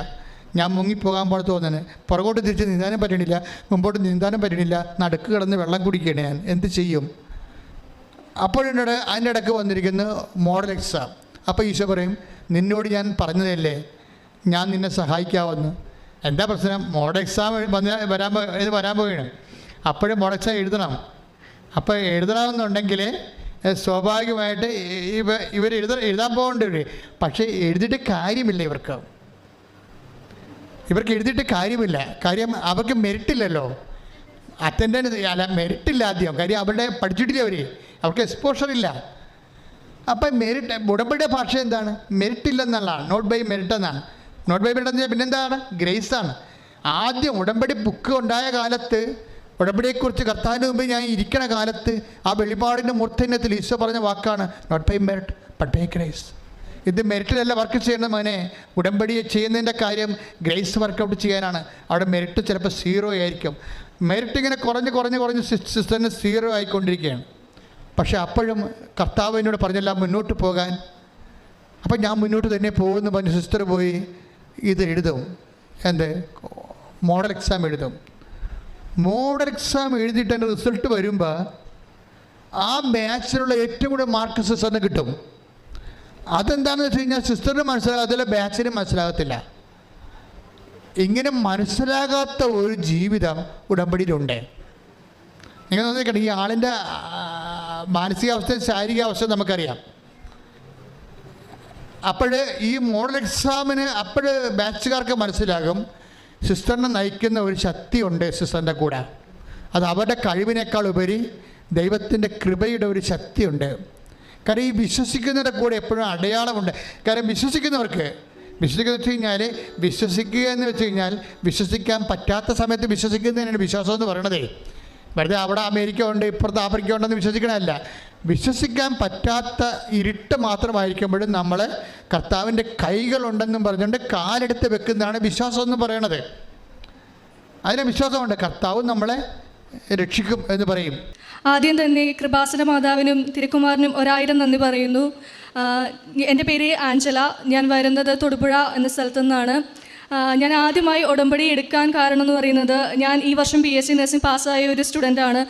[SPEAKER 1] ഞാൻ മുങ്ങിപ്പോകാൻ പോലെ തോന്നുന്നത് പുറകോട്ട് തിരിച്ച് നീന്താനും പറ്റണില്ല. മുമ്പോട്ട് നീന്താനും പറ്റണില്ല. നടുക്ക് കിടന്ന് വെള്ളം കുടിക്കുകയാണ് ഞാൻ. എന്ത് ചെയ്യും? അപ്പോഴെന്നോട് അതിന്റെ ഇടയ്ക്ക് വന്നിരിക്കുന്ന മോഡൽ എക്സാം അപ്പോൾ ഈശോ പറയും നിന്നോട് ഞാൻ പറഞ്ഞതല്ലേ? ഞാൻ നിന്നെ സഹായിക്കാമെന്ന്. എന്താ പ്രശ്നം? മോഡ് എക്സാം വന്ന് വരാൻ ഇത് വരാൻ പോവുകയാണ്. അപ്പോഴും മോഡ് എക്സാം എഴുതണം. അപ്പോൾ എഴുതണമെന്നുണ്ടെങ്കിൽ സ്വാഭാവികമായിട്ട് ഇവ ഇവർ എഴുത എഴുതാൻ പോകേണ്ടി പക്ഷേ എഴുതിയിട്ട് കാര്യമില്ല ഇവർക്ക്. ഇവർക്ക് എഴുതിയിട്ട് കാര്യമില്ല. കാര്യം അവർക്ക് മെറിറ്റില്ലല്ലോ അറ്റൻഡൻസ് അല്ല മെറിറ്റില്ല ആദ്യം. കാര്യം അവരുടെ പഠിച്ചിട്ടില്ല അവർ അവർക്ക് എക്സ്പോഷർ ഇല്ല. അപ്പം മെറിറ്റ് ഉടമ്പടിയുടെ ഭാഷ എന്താണ്? മെറിറ്റ് ഇല്ലെന്നുള്ളതാണ് നോട്ട് ബൈ മെറിറ്റ് എന്നാണ്. നോട്ട് ബൈബിൾ എന്ന് പിന്നെന്താണ്? ഗ്രേസ് ആണ്. ആദ്യം ഉടമ്പടി ബുക്ക് ഉണ്ടായ കാലത്ത് ഉടമ്പടിയെക്കുറിച്ച് കർത്താവിന് മുമ്പ് ഞാൻ ഇരിക്കണ കാലത്ത് ആ വെളിപാടിന്റെ മൂർധന്യത്തിൽ ഈശോ പറഞ്ഞ വാക്കാണ് not by merit but by grace ഇത് മെറിറ്റിലല്ല വർക്ക് ചെയ്യുന്ന മോനെ. ഉടമ്പടി ചെയ്യുന്നതിന്റെ കാര്യം ഗ്രേസ് വർക്കൗട്ട് ചെയ്യാനാണ്. അവിടെ മെറിറ്റ് ചിലപ്പോൾ സീറോ ആയിരിക്കും. മെറിറ്റ് ഇങ്ങനെ കുറഞ്ഞ് കുറഞ്ഞ് കുറഞ്ഞ് സിസ്റ്ററിന് സീറോ ആയിക്കൊണ്ടിരിക്കുകയാണ്. പക്ഷെ അപ്പോഴും കർത്താവ് എന്നോട് പറഞ്ഞല്ല മുന്നോട്ട് പോകാൻ. അപ്പം ഞാൻ മുന്നോട്ട് തന്നെ പോകുമെന്ന് പറഞ്ഞ് സിസ്റ്റർ പോയി. ഇത് എഴുതും. എന്റെ മോഡൽ എക്സാം എഴുതും. മോഡൽ എക്സാം എഴുതിയിട്ട് എന്റെ റിസൾട്ട് വരുമ്പോൾ ആ ബാച്ചിലുള്ള ഏറ്റവും കൂടുതൽ മാർക്ക് സിസ്റ്ററിന് കിട്ടും. അതെന്താണെന്ന് വെച്ച് കഴിഞ്ഞാൽ സിസ്റ്ററിന് മനസ്സിലാകത്തില്ല ബാച്ചിന് മനസ്സിലാകത്തില്ല. ഇങ്ങനെ മനസ്സിലാകാത്ത ഒരു ജീവിതം ഉടമ്പടിയിലുണ്ട്. നിങ്ങൾ നോക്കിക്കട്ടെ ഈ ആളിന്റെ മാനസികാവസ്ഥയും ശാരീരികാവസ്ഥയും ശാരീരികാവസ്ഥ നമുക്കറിയാം. അപ്പോൾ ഈ മോഡൽ എക്സാമിന് അപ്പോൾ ബാച്ചുകാർക്ക് മനസ്സിലാകും സിസ്റ്ററിനെ നയിക്കുന്ന ഒരു ശക്തിയുണ്ട് സിസ്റ്ററിന്റെ കൂടെ. അത് അവരുടെ കഴിവിനേക്കാൾ ഉപരി ദൈവത്തിന്റെ കൃപയുടെ ഒരു ശക്തിയുണ്ട്. കാരണം ഈ വിശ്വസിക്കുന്നവരുടെ കൂടെ എപ്പോഴും അടയാളമുണ്ട്. കാരണം വിശ്വസിക്കുന്നവർക്ക് വിശ്വസിക്കുന്ന വെച്ച് കഴിഞ്ഞാൽ വിശ്വസിക്കുക എന്ന് വെച്ച് കഴിഞ്ഞാൽ വിശ്വസിക്കാൻ പറ്റാത്ത സമയത്ത് വിശ്വസിക്കുന്നതിനാണ് വിശ്വാസം എന്ന് പറയണതേ. വെറുതെ അവിടെ അമേരിക്ക ഉണ്ട് ഇപ്പുറത്ത് ആഫ്രിക്ക ഉണ്ടെന്ന് വിശ്വസിക്കണമല്ല വിശ്വസിക്കാൻ പറ്റാത്ത ഇരുട്ട് മാത്രമായിരിക്കുമ്പോഴും നമ്മൾ കർത്താവിന്റെ കൈകളുണ്ടെന്നും പറഞ്ഞുകൊണ്ട് കാലെടുത്ത് വെക്കുന്നതാണ് വിശ്വാസം എന്ന് പറയണത്. അതിന് വിശ്വാസമുണ്ട്. കർത്താവ് നമ്മളെ രക്ഷിക്കും എന്ന് പറയും.
[SPEAKER 4] ആദ്യം തന്നെ കൃപാസന മാതാവിനും തിരുക്കുമാറിനും ഒരായിരം നന്ദി പറയുന്നു. എന്റെ പേര് ആഞ്ചല. ഞാൻ വരുന്നത് തൊടുപുഴ എന്ന സ്ഥലത്തു നിന്നാണ്. ഞാൻ ആദ്യമായി ഉടമ്പടി എടുക്കാൻ കാരണം എന്ന് പറയുന്നത് ഞാൻ ഈ വർഷം ബി എസ് സി നഴ്സിംഗ് പാസ്സായ ഒരു സ്റ്റുഡന്റാണ്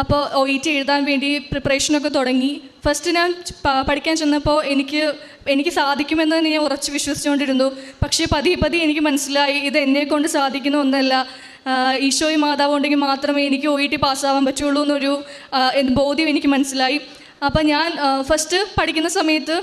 [SPEAKER 4] അപ്പോൾ ഒ ഇ ടി എഴുതാൻ വേണ്ടി പ്രിപ്പറേഷനൊക്കെ തുടങ്ങി. ഫസ്റ്റ് ഞാൻ പഠിക്കാൻ ചെന്നപ്പോൾ എനിക്ക് എനിക്ക് സാധിക്കുമെന്ന് തന്നെ ഞാൻ ഉറച്ച് വിശ്വസിച്ചുകൊണ്ടിരുന്നു. പക്ഷേ പതിയെ പതിയെ എനിക്ക് മനസ്സിലായി. ഇത് എന്നെ കൊണ്ട് സാധിക്കുന്ന ഒന്നല്ല. ഈശോയും മാതാവും ഉണ്ടെങ്കിൽ മാത്രമേ എനിക്ക് ഒ ഇ ടി പാസ്സാവാൻ പറ്റുള്ളൂ എന്നൊരു ബോധ്യം എനിക്ക് മനസ്സിലായി. അപ്പം ഞാൻ ഫസ്റ്റ് പഠിക്കുന്ന സമയത്ത്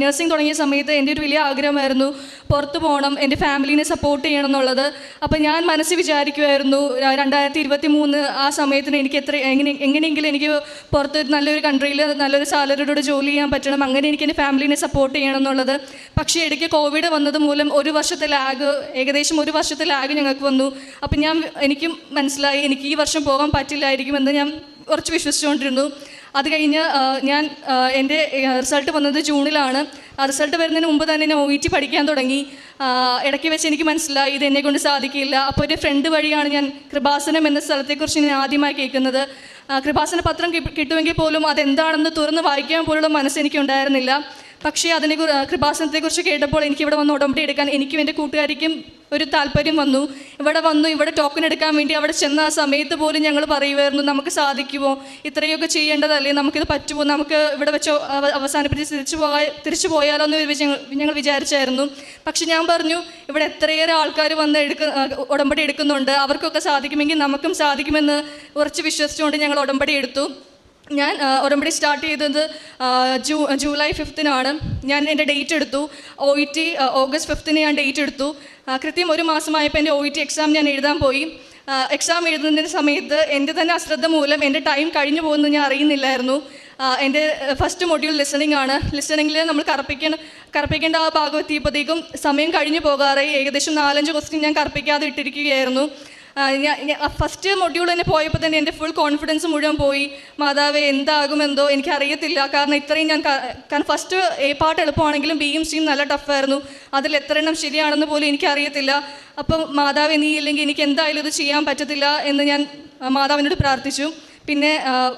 [SPEAKER 4] നഴ്സിംഗ് തുടങ്ങിയ സമയത്ത് എന്റെ ഒരു വലിയ ആഗ്രഹമായിരുന്നു പുറത്ത് പോകണം എന്റെ ഫാമിലിനെ സപ്പോർട്ട് ചെയ്യണം എന്നുള്ളത്. അപ്പം ഞാൻ മനസ്സിൽ വിചാരിക്കുമായിരുന്നു രണ്ടായിരത്തി ഇരുപത്തി മൂന്ന് ആ സമയത്തിന് എനിക്ക് എത്ര എങ്ങനെ എങ്ങനെയെങ്കിലും എനിക്ക് പുറത്ത് നല്ലൊരു കൺട്രിയിൽ നല്ലൊരു സാലറിയോട് ജോലി ചെയ്യാൻ പറ്റണം അങ്ങനെ എനിക്ക് എന്റെ ഫാമിലിനെ സപ്പോർട്ട് ചെയ്യണം എന്നുള്ളത്. പക്ഷേ ഇടയ്ക്ക് കോവിഡ് വന്നത് മൂലം ഒരു വർഷത്തെ ലാഗ് ഏകദേശം ഒരു വർഷത്തെ ലാഗ് ഞങ്ങൾക്ക് വന്നു. അപ്പം ഞാൻ എനിക്കും മനസ്സിലായി എനിക്ക് ഈ വർഷം പോകാൻ പറ്റില്ലായിരിക്കുമെന്ന് ഞാൻ കുറച്ച് വിശ്വസിച്ചുകൊണ്ടിരുന്നു. അത് കഴിഞ്ഞ് ഞാൻ എന്റെ റിസൾട്ട് വന്നത് ജൂണിലാണ്. ആ റിസൾട്ട് വരുന്നതിന് മുമ്പ് തന്നെ ഞാൻ ഒ ഇ ടി പഠിക്കാൻ തുടങ്ങി. ഇടയ്ക്ക് വെച്ച് എനിക്ക് മനസ്സിലായി ഇത് എന്നെക്കൊണ്ട് സാധിക്കില്ല. അപ്പോൾ ഒരു ഫ്രണ്ട് വഴിയാണ് ഞാൻ കൃപാസനം എന്ന സ്ഥലത്തെക്കുറിച്ച് ഞാൻ ആദ്യമായി കേൾക്കുന്നത്. കൃപാസന പത്രം കിട്ടുമെങ്കിൽ പോലും അതെന്താണെന്ന് തുറന്ന് വായിക്കാൻ പോലുള്ള മനസ്സ് എനിക്കുണ്ടായിരുന്നില്ല. പക്ഷേ അതിനെ കൃപാസനത്തെ കൃപാസനത്തെക്കുറിച്ച് കേട്ടപ്പോൾ എനിക്ക് ഇവിടെ വന്ന് ഉടമ്പടി എടുക്കാൻ എനിക്കും എന്റെ കൂട്ടുകാരിക്കും ഒരു താല്പര്യം വന്നു. ഇവിടെ വന്നു ഇവിടെ ടോക്കൺ എടുക്കാൻ വേണ്ടി അവിടെ ചെന്ന ആ സമയത്ത് പോലും ഞങ്ങൾ പറയുമായിരുന്നു നമുക്ക് സാധിക്കുമോ? ഇത്രയൊക്കെ ചെയ്യേണ്ടതല്ലേ? നമുക്കിത് പറ്റുമോ? നമുക്ക് ഇവിടെ വെച്ച് അവസാനിപ്പിച്ച് തിരിച്ചു പോകാൻ തിരിച്ചു പോയാലോ എന്ന് ഞങ്ങൾ വിചാരിച്ചായിരുന്നു. പക്ഷെ ഞാൻ പറഞ്ഞു ഇവിടെ എത്രയേറെ ആൾക്കാർ വന്ന് എടുക്ക ഉടമ്പടി എടുക്കുന്നുണ്ട്. അവർക്കൊക്കെ സാധിക്കുമെങ്കിൽ നമുക്കും സാധിക്കുമെന്ന് ഉറച്ച് വിശ്വസിച്ചുകൊണ്ട് ഞങ്ങൾ ഉടമ്പടി എടുത്തു. ഞാൻ ഉടമ്പടി സ്റ്റാർട്ട് ചെയ്തത് ജൂ ജൂലൈ ഫിഫ്തിനാണ് ഞാൻ എന്റെ ഡേറ്റ് എടുത്തു. ഒ ഇ ടി ഓഗസ്റ്റ് ഫിഫ്തിന് ഞാൻ ഡേറ്റ് എടുത്തു. കൃത്യം ഒരു മാസമായപ്പോൾ എന്റെ ഒ ഇ ടി എക്സാം ഞാൻ എഴുതാൻ പോയി. എക്സാം എഴുതുന്നതിന്റെ സമയത്ത് എന്റെ തന്നെ അശ്രദ്ധ മൂലം എന്റെ ടൈം കഴിഞ്ഞു പോകുന്നത് ഞാൻ അറിയുന്നില്ലായിരുന്നു. എന്റെ ഫസ്റ്റ് മൊഡ്യൂൾ ലിസണിംഗ് ആണ്. ലിസണിങ്ങിൽ നമ്മൾ കറപ്പിക്കണം കറപ്പിക്കേണ്ട ആ ഭാഗം എത്തിയപ്പോഴത്തേക്കും സമയം കഴിഞ്ഞു പോകാറായി. ഏകദേശം നാലഞ്ച് ക്വസ്റ്റ്യൻ ഞാൻ കറപ്പിക്കാതെ ഇട്ടിരിക്കുകയായിരുന്നു. ഫസ്റ്റ് മൊഡ്യൂൾ തന്നെ പോയപ്പോൾ തന്നെ എന്റെ ഫുൾ കോൺഫിഡൻസ് മുഴുവൻ പോയി. മാതാവ് എന്താകുമെന്തോ എനിക്കറിയത്തില്ല. കാരണം ഇത്രയും ഞാൻ കാരണം ഫസ്റ്റ് എ പാട്ട് എളുപ്പമാണെങ്കിലും ബിയും സിയും നല്ല ടഫായിരുന്നു അതിൽ എത്ര എണ്ണം ശരിയാണെന്ന് പോലും എനിക്കറിയത്തില്ല. അപ്പം മാതാവ് നീ ഇല്ലെങ്കിൽ എനിക്ക് എന്തായാലും ഇത് ചെയ്യാൻ പറ്റത്തില്ല എന്ന് ഞാൻ മാതാവിനോട് പ്രാർത്ഥിച്ചു. പിന്നെ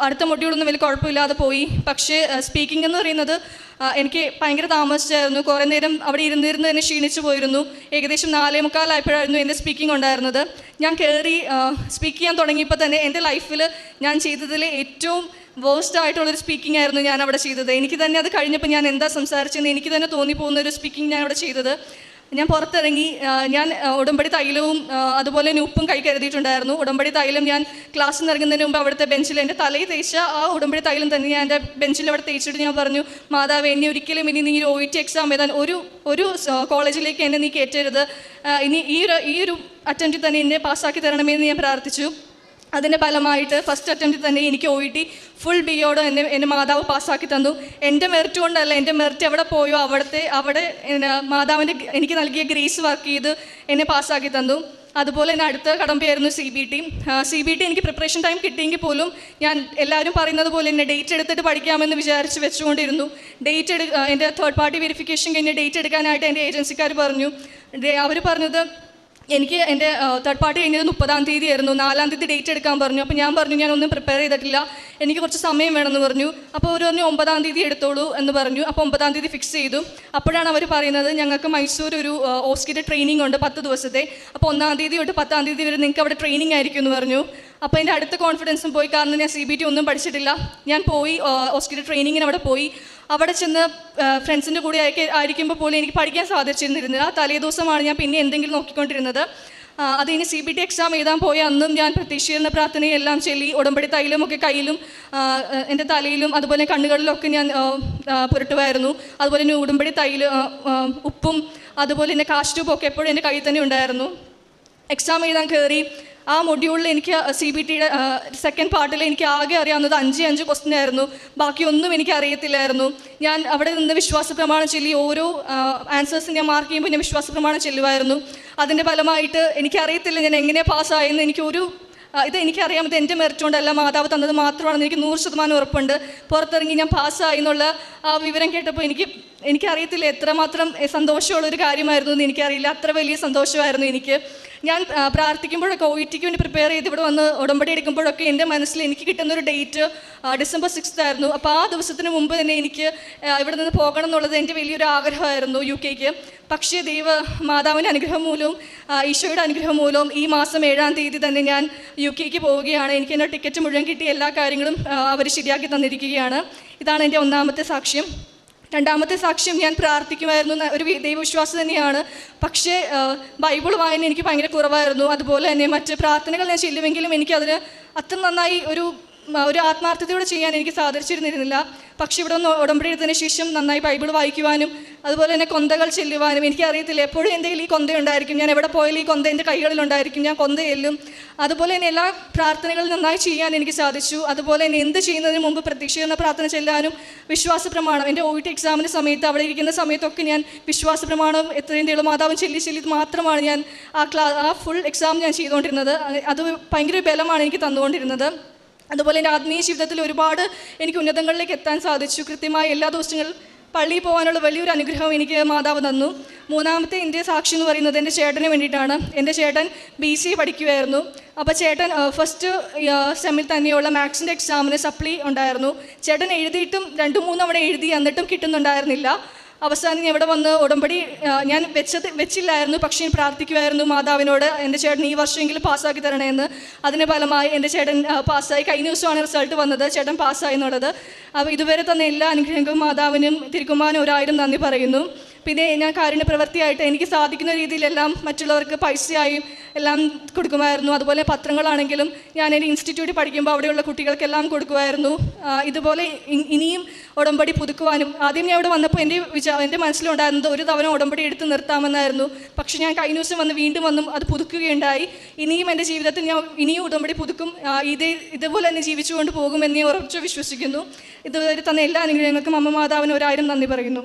[SPEAKER 4] അടുത്ത മൊഡ്യൂളൊന്നും വലിയ കുഴപ്പമില്ലാതെ പോയി. പക്ഷേ സ്പീക്കിംഗ് എന്ന് പറയുന്നത് എനിക്ക് ഭയങ്കര താമസിച്ചായിരുന്നു. കുറേ നേരം അവിടെ ഇരുന്നിരുന്ന് തന്നെ ക്ഷീണിച്ചു പോയിരുന്നു. ഏകദേശം നാലേ മുക്കാലായപ്പോഴായിരുന്നു എന്റെ സ്പീക്കിംഗ് ഉണ്ടായിരുന്നത്. ഞാൻ കയറി സ്പീക്ക് ചെയ്യാൻ തുടങ്ങിയപ്പോൾ തന്നെ എന്റെ ലൈഫിൽ ഞാൻ ചെയ്തതിൽ ഏറ്റവും വേസ്റ്റ് ആയിട്ടുള്ളൊരു സ്പീക്കിംഗ് ആയിരുന്നു ഞാൻ അവിടെ ചെയ്തത്. എനിക്ക് തന്നെ അത് കഴിഞ്ഞപ്പോൾ ഞാൻ എന്താ സംസാരിച്ചെന്ന് എനിക്ക് തന്നെ തോന്നിപ്പോകുന്ന ഒരു സ്പീക്കിംഗ് ഞാൻ അവിടെ ചെയ്തത്. ഞാൻ പുറത്തിറങ്ങി ഞാൻ ഉടമ്പടി തൈലവും അതുപോലെ ഉപ്പും കൈ കരുതിയിട്ടുണ്ടായിരുന്നു. ഉടമ്പടി തൈലം ഞാൻ ക്ലാസ്സിൽ നിന്ന് ഇറങ്ങുന്നതിന് മുമ്പ് അവിടുത്തെ ബെഞ്ചിൽ എന്റെ തലയിൽ തേച്ച ആ ഉടമ്പടി തൈലം തന്നെ ഞാൻ എന്റെ ബെഞ്ചിൽ അവിടെ തേച്ചിട്ട് ഞാൻ പറഞ്ഞു മാതാവ് എന്നെ ഒരിക്കലും ഇനി നീ ഒ ടി എക്സാം എഴുതാൻ ഒരു ഒരു കോളേജിലേക്ക് എന്നെ നീ കയറ്റരുത് ഇനി ഈ ഒരു ഈ ഒരു അറ്റംപ്റ്റിൽ തന്നെ എന്നെ പാസ്സാക്കി തരണമെന്ന് ഞാൻ പ്രാർത്ഥിച്ചു. അതിന്റെ ഫലമായിട്ട് ഫസ്റ്റ് അറ്റംപ്റ്റിൽ തന്നെ എനിക്ക് ഒ ഇ ടി ഫുൾ ബിയോട് എന്നെ എന്റെ മാതാവ് പാസ്സാക്കി തന്നു. എന്റെ മെറിറ്റ് കൊണ്ടല്ല എന്റെ മെറിറ്റ് എവിടെ പോയോ അവിടുത്തെ അവിടെ മാതാവിന്റെ എനിക്ക് നൽകിയ ഗ്രേസ് വർക്ക് ചെയ്ത് എന്നെ പാസ്സാക്കി തന്നു. അതുപോലെ തന്നെ അടുത്ത കടമ്പയായിരുന്നു C B T C B T എനിക്ക് പ്രിപ്പറേഷൻ ടൈം കിട്ടിയെങ്കിൽ പോലും ഞാൻ എല്ലാവരും പറയുന്നത് പോലെ എന്നെ ഡേറ്റ് എടുത്തിട്ട് പഠിക്കാമെന്ന് വിചാരിച്ച് വെച്ചുകൊണ്ടിരുന്നു. ഡേറ്റ് എടു എന്റെ തേർഡ് പാർട്ടി വെരിഫിക്കേഷൻ കഴിഞ്ഞ് ഡേറ്റ് എടുക്കാനായിട്ട് എന്റെ ഏജൻസിക്കാർ പറഞ്ഞു. അവർ പറഞ്ഞത് എനിക്ക് എന്റെ തേർഡ് പാർട്ടി കഴിഞ്ഞത് മുപ്പതാം തീയതി ആയിരുന്നു നാലാം തീയതി ഡേറ്റ് എടുക്കാൻ പറഞ്ഞു. അപ്പോൾ ഞാൻ പറഞ്ഞു ഞാൻ ഒന്നും പ്രിപ്പയർ ചെയ്തിട്ടില്ല. എനിക്ക് കുറച്ച് സമയം വേണമെന്ന് പറഞ്ഞു. അപ്പോൾ അവർ പറഞ്ഞു ഒമ്പതാം തീയതി എടുത്തോളൂ എന്ന് പറഞ്ഞു. അപ്പോൾ ഒമ്പതാം തീയതി ഫിക്സ് ചെയ്തു. അപ്പോഴാണ് അവർ പറയുന്നത് ഞങ്ങൾക്ക് മൈസൂർ ഒരു ഓസ്കിന്റെ ട്രെയിനിങ് ഉണ്ട് പത്ത് ദിവസത്തെ. അപ്പോൾ ഒന്നാം തീയതി തൊട്ട് പത്താം തീയതി വരെ നിങ്ങൾക്ക് അവിടെ ട്രെയിനിങ് ആയിരിക്കും എന്ന് പറഞ്ഞു. അപ്പോൾ എന്റെ അടുത്ത കോൺഫിഡൻസും പോയി. കാരണം ഞാൻ സി ബി ടി ഒന്നും പഠിച്ചിട്ടില്ല. ഞാൻ പോയി ഓസ്കിന്റെ ട്രെയിനിങ്ങിന് അവിടെ പോയി. അവിടെ ചെന്ന് ഫ്രണ്ട്സിന്റെ കൂടെ ആയിരിക്കുമ്പോൾ പോലും എനിക്ക് പഠിക്കാൻ സാധിച്ചിരുന്നിരുന്നില്ല. ആ തലേ ദിവസമാണ് ഞാൻ പിന്നെ എന്തെങ്കിലും നോക്കിക്കൊണ്ടിരുന്നത്. അത് ഇനി സി ബി ടി എക്സാം എഴുതാൻ പോയ അന്നും ഞാൻ പ്രതീക്ഷിച്ചിരുന്ന പ്രാർത്ഥനയെല്ലാം ചൊല്ലി ഉടമ്പടി തൈലും ഒക്കെ കയ്യിലും എന്റെ തലയിലും അതുപോലെ കണ്ണുകളിലൊക്കെ ഞാൻ പുരട്ടുമായിരുന്നു. അതുപോലെ തന്നെ ഉടമ്പടി തൈൽ ഉപ്പും അതുപോലെ തന്നെ കാശ് ട്യൂബൊക്കെ എപ്പോഴും എന്റെ കയ്യിൽ തന്നെ ഉണ്ടായിരുന്നു. എക്സാം എഴുതാൻ കയറി ആ മൊഡ്യൂളിൽ എനിക്ക് സി ബി ടിയുടെ സെക്കൻഡ് പാർട്ടിൽ എനിക്ക് ആകെ അറിയാവുന്നത് അഞ്ച് അഞ്ച് ക്വസ്റ്റ്യൻ ആയിരുന്നു. ബാക്കിയൊന്നും എനിക്ക് അറിയത്തില്ലായിരുന്നു. ഞാൻ അവിടെ നിന്ന് വിശ്വാസ പ്രമാണം ചൊല്ലി ഓരോ ആൻസേഴ്സ് ഞാൻ മാർക്ക് ചെയ്യുമ്പോൾ ഞാൻ വിശ്വാസ പ്രമാണം ചെല്ലുമായിരുന്നു. അതിന്റെ ഫലമായിട്ട് എനിക്കറിയത്തില്ല ഞാൻ എങ്ങനെ പാസ്സായെന്ന് എനിക്കൊരു ഇത് എനിക്കറിയാം. ഇത് എന്റെ മെറിറ്റ് കൊണ്ടല്ല മാതാവ് തന്നത് മാത്രമാണെന്ന് എനിക്ക് നൂറ് ശതമാനം ഉറപ്പുണ്ട്. പുറത്തിറങ്ങി ഞാൻ പാസ്സായി എന്നുള്ള ആ വിവരം കേട്ടപ്പോൾ എനിക്ക് എനിക്കറിയത്തില്ല എത്രമാത്രം സന്തോഷമുള്ളൊരു കാര്യമായിരുന്നു എന്ന് എനിക്കറിയില്ല. അത്ര വലിയ സന്തോഷമായിരുന്നു എനിക്ക്. ഞാൻ പ്രാർത്ഥിക്കുമ്പോഴൊക്കെ ഒ ടിക്ക് വേണ്ടി പ്രിപ്പയർ ചെയ്ത് ഇവിടെ വന്ന് ഉടമ്പടി എടുക്കുമ്പോഴൊക്കെ എന്റെ മനസ്സിൽ എനിക്ക് കിട്ടുന്ന ഒരു ഡേറ്റ് ഡിസംബർ സിക്സ്ത് ആയിരുന്നു. അപ്പോൾ ആ ദിവസത്തിന് മുമ്പ് തന്നെ എനിക്ക് ഇവിടെ നിന്ന് പോകണം എന്നുള്ളത് എന്റെ വലിയൊരു ആഗ്രഹമായിരുന്നു യു കെക്ക് പക്ഷേ ദൈവ മാതാവിന്റെ അനുഗ്രഹം മൂലവും ഈശോയുടെ അനുഗ്രഹം മൂലവും ഈ മാസം ഏഴാം തീയതി തന്നെ ഞാൻ യു കെക്ക് പോവുകയാണ്. എനിക്ക് എന്റെ ടിക്കറ്റ് മുഴുവൻ കിട്ടിയ എല്ലാ കാര്യങ്ങളും അവർ ശരിയാക്കി തന്നിരിക്കുകയാണ്. ഇതാണ് എന്റെ ഒന്നാമത്തെ സാക്ഷ്യം. രണ്ടാമത്തെ സാക്ഷ്യം ഞാൻ പ്രാർത്ഥിക്കുമായിരുന്നു ഒരു ദൈവവിശ്വാസം തന്നെയാണ്. പക്ഷേ ബൈബിൾ വായന എനിക്ക് ഭയങ്കര കുറവായിരുന്നു. അതുപോലെ തന്നെ മറ്റ് പ്രാർത്ഥനകൾ ഞാൻ ചെല്ലുമെങ്കിലും എനിക്കതിന് അത്ര നന്നായി ഒരു ഒരു ആത്മാർത്ഥതയോടെ ചെയ്യാൻ എനിക്ക് സാധിച്ചിരുന്നിരുന്നില്ല. പക്ഷെ ഇവിടെ ഒന്ന് ഉടമ്പടി എടുത്തതിന് ശേഷം നന്നായി ബൈബിൾ വായിക്കുവാനും അതുപോലെ തന്നെ കൊന്തകൾ ചെല്ലുവാനും എനിക്കറിയത്തില്ല എപ്പോഴും എന്റെ ഈ കൊന്ത ഉണ്ടായിരിക്കും ഞാൻ എവിടെ പോയാലും ഈ കൊന്ത എന്റെ കൈകളിലുണ്ടായിരിക്കും. ഞാൻ കൊന്ത ചെല്ലും. അതുപോലെ തന്നെ എല്ലാ പ്രാർത്ഥനകളും നന്നായി ചെയ്യാൻ എനിക്ക് സാധിച്ചു. അതുപോലെ തന്നെ എന്ത് ചെയ്യുന്നതിന് മുമ്പ് പ്രതീക്ഷിക്കുന്ന പ്രാർത്ഥന ചെല്ലാനും വിശ്വാസ പ്രമാണം. എന്റെ ഒ ടി എക്സാമിന്റെ സമയത്ത് അവിടെ ഇരിക്കുന്ന സമയത്തൊക്കെ ഞാൻ വിശ്വാസ പ്രമാണം എത്രയും മാതാവും ചെല്ലി ചെല്ലി മാത്രമാണ് ഞാൻ ആ ക്ലാ ആ ഫുൾ എക്സാം ഞാൻ ചെയ്തുകൊണ്ടിരുന്നത്. അത് ഭയങ്കര ബലമാണ് എനിക്ക് തന്നുകൊണ്ടിരുന്നത്. അതുപോലെ എന്റെ ആത്മീയ ജീവിതത്തിൽ ഒരുപാട് എനിക്ക് ഉന്നതങ്ങളിലേക്ക് എത്താൻ സാധിച്ചു. കൃത്യമായി എല്ലാ ദിവസങ്ങളും പള്ളിയിൽ പോകാനുള്ള വലിയൊരു അനുഗ്രഹം എനിക്ക് മാതാവ് തന്നു. മൂന്നാമത്തെ എന്റെ സാക്ഷി എന്ന് പറയുന്നത് എന്റെ ചേട്ടന് വേണ്ടിയിട്ടാണ്. എന്റെ ചേട്ടൻ ബി സി പഠിക്കുമായിരുന്നു അപ്പോൾ ചേട്ടൻ ഫസ്റ്റ് സെമ്മിൽ തന്നെയുള്ള മാത്സിന്റെ എക്സാമിന് സപ്ലി ഉണ്ടായിരുന്നു. ചേട്ടൻ എഴുതിയിട്ടും രണ്ടു മൂന്ന് തവണ എഴുതി എന്നിട്ടും കിട്ടുന്നുണ്ടായിരുന്നില്ല. അവസാനം ഞാൻ ഇവിടെ വന്ന് ഉടമ്പടി ഞാൻ വെച്ചത് വെച്ചില്ലായിരുന്നു പക്ഷേ പ്രാർത്ഥിക്കുമായിരുന്നു മാതാവിനോട് എന്റെ ചേട്ടൻ ഈ വർഷമെങ്കിലും പാസ്സാക്കി തരണേന്ന് അതിന് ഫലമായി എന്റെ ചേട്ടൻ പാസ്സായി. കഴിഞ്ഞ ദിവസമാണ് റിസൾട്ട് വന്നത് ചേട്ടൻ പാസ്സായി എന്നുള്ളത്. അപ്പോൾ ഇതുവരെ തന്നെ എല്ലാ അനുഗ്രഹങ്ങൾക്കും മാതാവിനും തിരുക്കുമാനും ഒരായിരം നന്ദി പറയുന്നു. പിന്നെ ഞാൻ കാരുണ്യ പ്രവൃത്തിയായിട്ട് എനിക്ക് സാധിക്കുന്ന രീതിയിലെല്ലാം മറ്റുള്ളവർക്ക് പൈസയായും എല്ലാം കൊടുക്കുമായിരുന്നു. അതുപോലെ പത്രങ്ങളാണെങ്കിലും ഞാൻ എന്റെ ഇൻസ്റ്റിറ്റ്യൂട്ടിൽ പഠിക്കുമ്പോൾ അവിടെയുള്ള കുട്ടികൾക്കെല്ലാം കൊടുക്കുമായിരുന്നു. ഇതുപോലെ ഇനിയും ഉടമ്പടി പുതുക്കുവാനും ആദ്യം ഞാൻ ഇവിടെ വന്നപ്പോൾ എന്റെ വിചാ എന്റെ മനസ്സിലുണ്ടായിരുന്നത് ഒരു തവണ ഉടമ്പടി എടുത്ത് നിർത്താമെന്നായിരുന്നു. പക്ഷേ ഞാൻ കഴിഞ്ഞ ദിവസം വന്ന് വീണ്ടും വന്നും അത് പുതുക്കുകയുണ്ടായി. ഇനിയും എന്റെ ജീവിതത്തിൽ ഞാൻ ഇനിയും ഉടമ്പടി പുതുക്കും ഇതേ ഇതുപോലെ തന്നെ ജീവിച്ചുകൊണ്ട് പോകുമെന്ന് ഞാൻ ഉറച്ചു വിശ്വസിക്കുന്നു. ഇതുവരെ തന്നെ എല്ലാ അനുഗ്രഹങ്ങൾക്കും അമ്മ മാതാവിന് ഒരായിരം നന്ദി പറയുന്നു.